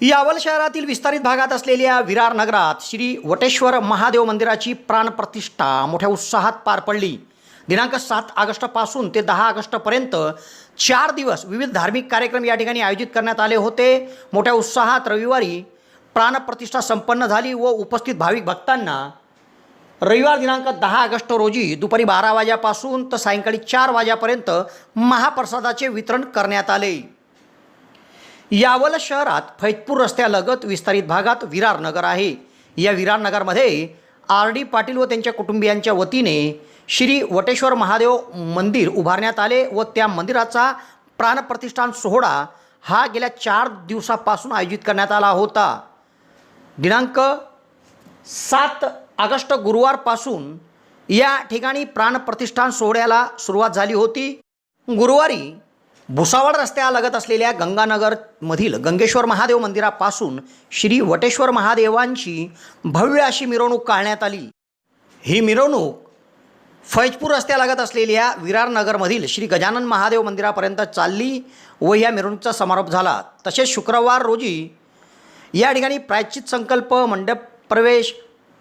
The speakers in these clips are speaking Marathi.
यावल शहरातील विस्तारित भागात असलेल्या विरार नगरात श्री वटेश्वर महादेव मंदिराची प्राणप्रतिष्ठा मोठ्या उत्साहात पार पडली. दिनांक सात ऑगस्टपासून ते दहा ऑगस्टपर्यंत चार दिवस विविध धार्मिक कार्यक्रम या ठिकाणी आयोजित करण्यात आले होते. मोठ्या उत्साहात रविवारी प्राणप्रतिष्ठा संपन्न झाली व उपस्थित भाविक भक्तांना रविवार दिनांक दहा ऑगस्ट रोजी दुपारी बारा वाजेपासून तर सायंकाळी चार वाजेपर्यंत महाप्रसादाचे वितरण करण्यात आले. यावल शहरात फैतपूर रस्त्यालगत विस्तारित भागात विरार नगर आहे. या विरार नगरमध्ये आर डी पाटील व त्यांच्या कुटुंबियांच्या वतीने श्री वटेश्वर महादेव मंदिर उभारण्यात आले व त्या मंदिराचा प्राणप्रतिष्ठान सोहळा हा गेल्या चार दिवसापासून आयोजित करण्यात आला होता. दिनांक सात ऑगस्ट गुरुवारपासून या ठिकाणी प्राणप्रतिष्ठान सोहळ्याला सुरुवात झाली होती. गुरुवारी भुसावळ रस्त्यालगत असलेल्या गंगानगरमधील गंगेश्वर महादेव मंदिरापासून श्री वटेश्वर महादेवांची भव्य अशी मिरवणूक काढण्यात आली. ही मिरवणूक फैजपूर रस्त्यालगत असलेल्या विरार नगरमधील श्री गजानन महादेव मंदिरापर्यंत चालली व या मिरवणुकीचा समारोप झाला. तसेच शुक्रवार रोजी या ठिकाणी प्रायश्चित संकल्प मंडप प्रवेश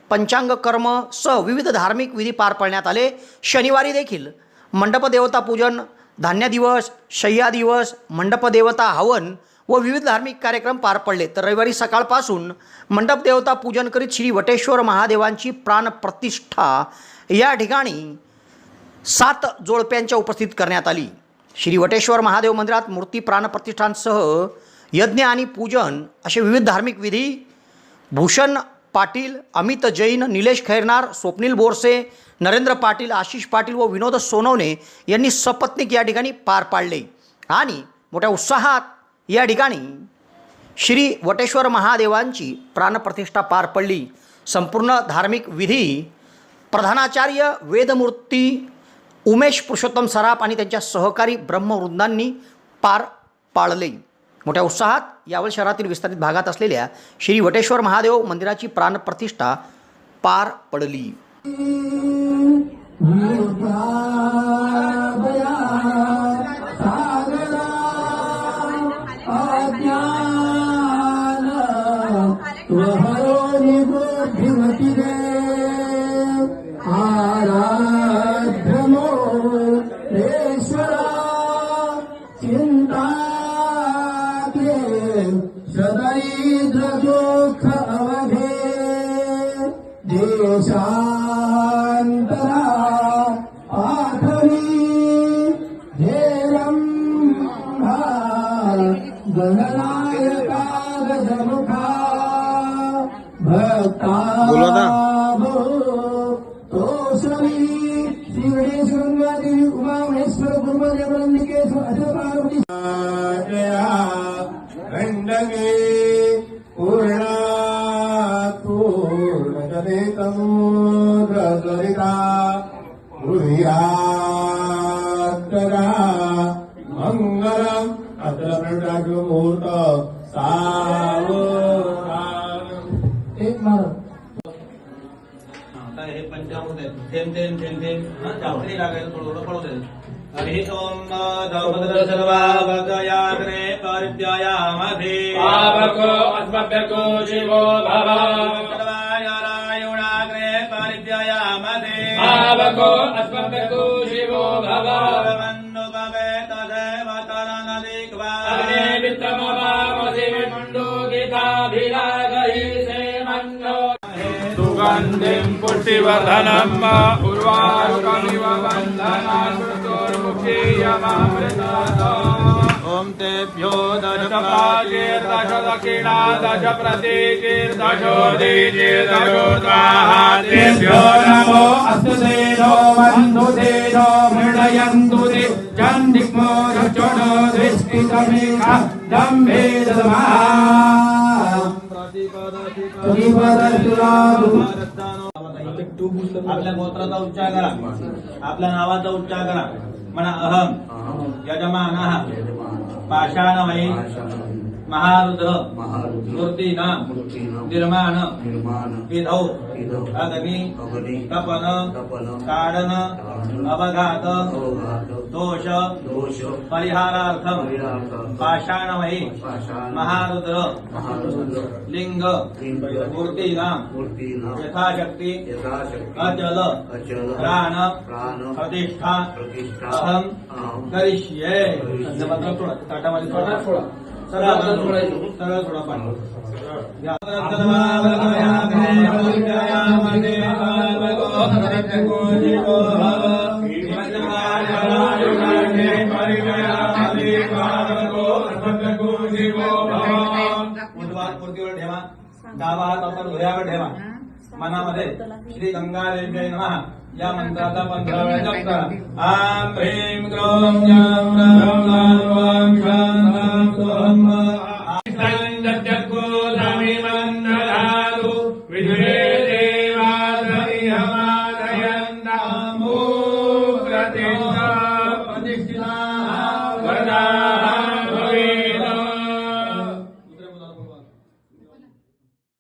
पंचांग कर्म सह विविध धार्मिक विधी पार पाडण्यात आले. शनिवारी देखील मंडप देवता पूजन धान्य दिवस शय्या दिवस मंडपदेवता हवन व विविध धार्मिक कार्यक्रम पार पडले. तर रविवारी सकाळपासून मंडपदेवता पूजन करीत श्री वटेश्वर महादेवांची प्राणप्रतिष्ठा या ठिकाणी सात जोडप्यांच्या उपस्थित करण्यात आली. श्री वटेश्वर महादेव मंदिरात मूर्ती प्राणप्रतिष्ठानसह यज्ञ आणि पूजन असे विविध धार्मिक विधी भूषण पाटील अमित जैन निलेश खैरनार स्वप्नील बोरसे नरेंद्र पाटील आशिष पाटील व विनोद सोनवणे यांनी सपत्नीक या ठिकाणी पार पाडले. आणि मोठ्या उत्साहात या ठिकाणी श्री वटेश्वर महादेवांची प्राणप्रतिष्ठा पार पडली. संपूर्ण धार्मिक विधी प्रधानाचार्य वेदमूर्ती उमेश पुरुषोत्तम सराफ आणि त्यांच्या सहकारी ब्रह्मवृंदांनी पार पाळले मोठ्या उत्साहात यावर शहरातील विस्तारित भागात असलेल्या श्री वटेश्वर महादेव मंदिराची प्राणप्रतिष्ठा पार पडली देशांतरा आठवी हे गणनायका गजमुखा भक्ता अत्र प्रटाटो मुहूर्त सावधानम् एक मार आता हे पंचामृत आहेत. थेंब थेंब थेंब थेंब. हा, जास्त नाही लागायचं थोडं थोडं पडू दे हरि ओम द्रौपद सर्वाभगयाग्रे परित्यायामधे पावको अस्मभ्यको शिवो भव। सर्वायारायणाग्रे परित्यायामधे पावको अस्मभ्यको शिवो भव। भगवन्नुपवे तदेव तरनदिक्वा अग्ने सेमन्नो सुगन्धिम् पुष्टिवर्धनम् उर्वारुकमिव ओम तेभ्यो दश प्राचीर्दश दक्षिणा दश तेभ्यो नमो अस्तु दृष्टितमेका दम्भे ददमः आपल्या गोत्राचा उच्चार करा. आपल्या नावाचा उच्चार करा. म्हणा अहम यजमान। पाषाणमयी। महारुद्र महारुद्र मूर्तीनां मूर्तीनां निर्माण निर्माण विधौ विधौ अग्नि अग्नि तपन तपन ताडन अवघात अवघात दोष दोष परिहारार्थम परिहार्थ पाषाणमयी पाषाण महारुद्र महारुद्र लिंग लिंग मूर्तीनां मूर्तीनां यथाशक्ती यथाशक्ती अचल अचल प्राण प्राण प्रतिष्ठा प्रतिष्ठा अहम अहम करिष्ये धन्यवाद थोडा ताटामध्ये थोडा सरळ सरळ सोडा मूर्तीवर ठेवा डावा हात आपण हृदयावर ठेवा मनामध्ये श्री गंगादेव्य नमः या मंत्राचा पंधरा वेळा जप करा आम प्रेम ग्रोम